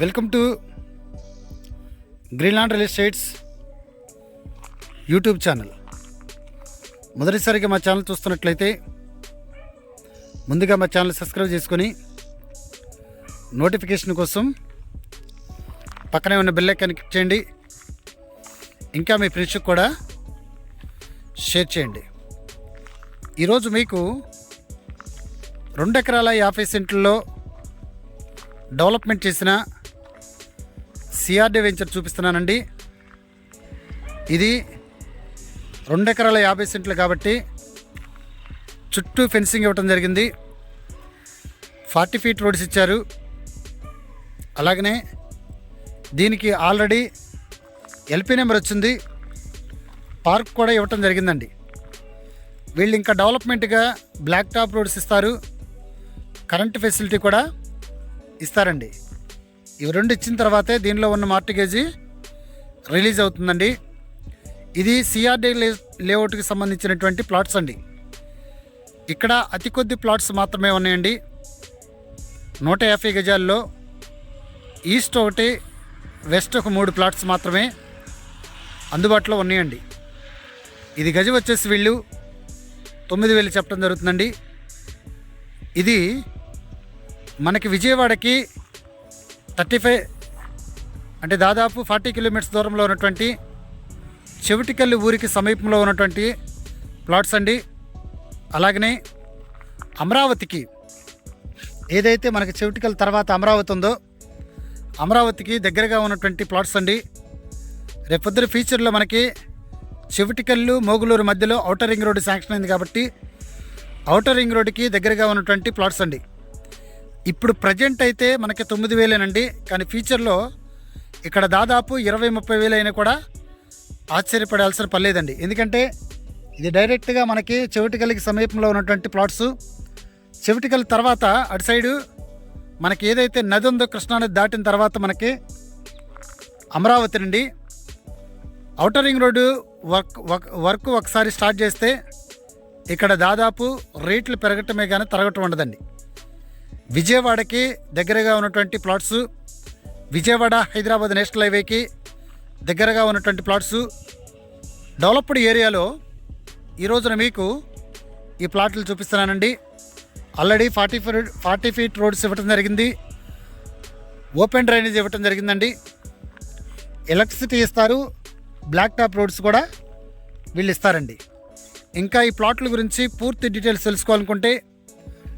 Welcome to Greenland real estates YouTube channel. మొదటిసారిగా మా channel చూస్తున్నట్లయితే ముందుగా మా ఛానల్ సబ్స్క్రైబ్ చేసుకొని నోటిఫికేషన్ కోసం పక్కనే ఉన్న బెల్ ఐకాన్ క్లిక్ చేయండి. ఇంకా మీ ఫ్రెండ్స్కి కూడా షేర్ చేయండి. ఈరోజు మీకు రెండు ఎకరాల యాభై సెంట్లలో డెవలప్మెంట్ చేసిన సిఆర్డి వెంచర్ చూపిస్తున్నానండి. ఇది రెండు ఎకరాల యాభై సెంట్లు కాబట్టి చుట్టూ ఫెన్సింగ్ ఇవ్వటం జరిగింది. ఫార్టీ ఫీట్ రోడ్స్ ఇచ్చారు. అలాగనే దీనికి ఆల్రెడీ ఎల్పీ నెంబర్ వచ్చింది. పార్క్ కూడా ఇవ్వటం జరిగిందండి. వీళ్ళు ఇంకా డెవలప్మెంట్గా బ్లాక్ టాప్ రోడ్స్ ఇస్తారు. కరెంట్ ఫెసిలిటీ కూడా ఇస్తారండి. ఇవి రెండు ఇచ్చిన తర్వాతే దీనిలో ఉన్న మార్టిగేజీ రిలీజ్ అవుతుందండి. ఇది సిఆర్డీ లే లేఅవుట్కి సంబంధించినటువంటి ప్లాట్స్ అండి. ఇక్కడ అతి కొద్ది ప్లాట్స్ మాత్రమే ఉన్నాయండి. నూట యాభై గజాల్లో ఈస్ట్ ఒకటి వెస్ట్ ఒక మూడు ప్లాట్స్ మాత్రమే అందుబాటులో ఉన్నాయండి. ఇది గజం వచ్చేసి వీళ్ళు తొమ్మిది వేలు చెప్పడం జరుగుతుందండి. ఇది మనకి విజయవాడకి థర్టీ ఫైవ్ అంటే దాదాపు ఫార్టీ కిలోమీటర్స్ దూరంలో ఉన్నటువంటి చెవిటికల్లి ఊరికి సమీపంలో ఉన్నటువంటి ప్లాట్స్ అండి. అలాగనే అమరావతికి ఏదైతే మనకి చెవిటికల్ తర్వాత అమరావతి ఉందో అమరావతికి దగ్గరగా ఉన్నటువంటి ప్లాట్స్ అండి. రేపొద్దున ఫ్యూచర్లో మనకి చెవిటికల్లు మోగులూరు మధ్యలో ఔటర్ రింగ్ రోడ్డు శాంక్షన్ అయింది కాబట్టి ఔటర్ రింగ్ రోడ్డుకి దగ్గరగా ఉన్నటువంటి ప్లాట్స్ అండి. ఇప్పుడు ప్రజెంట్ అయితే మనకి తొమ్మిది వేలేనండి. కానీ ఫ్యూచర్లో ఇక్కడ దాదాపు ఇరవై ముప్పై వేలు అయినా కూడా ఆశ్చర్యపడాల్సిన పర్లేదండి ఎందుకంటే ఇది డైరెక్ట్గా మనకి చెవిటికల్లికి సమీపంలో ఉన్నటువంటి ప్లాట్స్. చెవిటికల్ తర్వాత అటు సైడు మనకి ఏదైతే నది ఉందో కృష్ణానది దాటిన తర్వాత మనకి అమరావతి నుండి outer ring road work work- work ఒకసారి స్టార్ట్ చేస్తే ఇక్కడ దాదాపు రేట్లు పెరగటమే కానీ తరగటం ఉండదండి. విజయవాడకి దగ్గరగా ఉన్నటువంటి ప్లాట్స్ విజయవాడ హైదరాబాద్ నేషనల్ హైవేకి దగ్గరగా ఉన్నటువంటి ప్లాట్స్ డెవలప్డ్ ఏరియాలో ఈ రోజున మీకు ఈ ప్లాట్లు చూపిస్తున్నానండి. Already forty feet forty feet roads ఇవ్వటం జరిగింది. ఓపెన్ డ్రైనేజ్ ఇవ్వటం జరిగిందండి. ఎలక్ట్రిసిటీ ఇస్తారు. బ్లాక్ టాప్ రోడ్స్ కూడా వీళ్ళు ఇస్తారండి. ఇంకా ఈ ప్లాట్ల గురించి పూర్తి డీటెయిల్స్ తెలుసుకోవాలనుకుంటే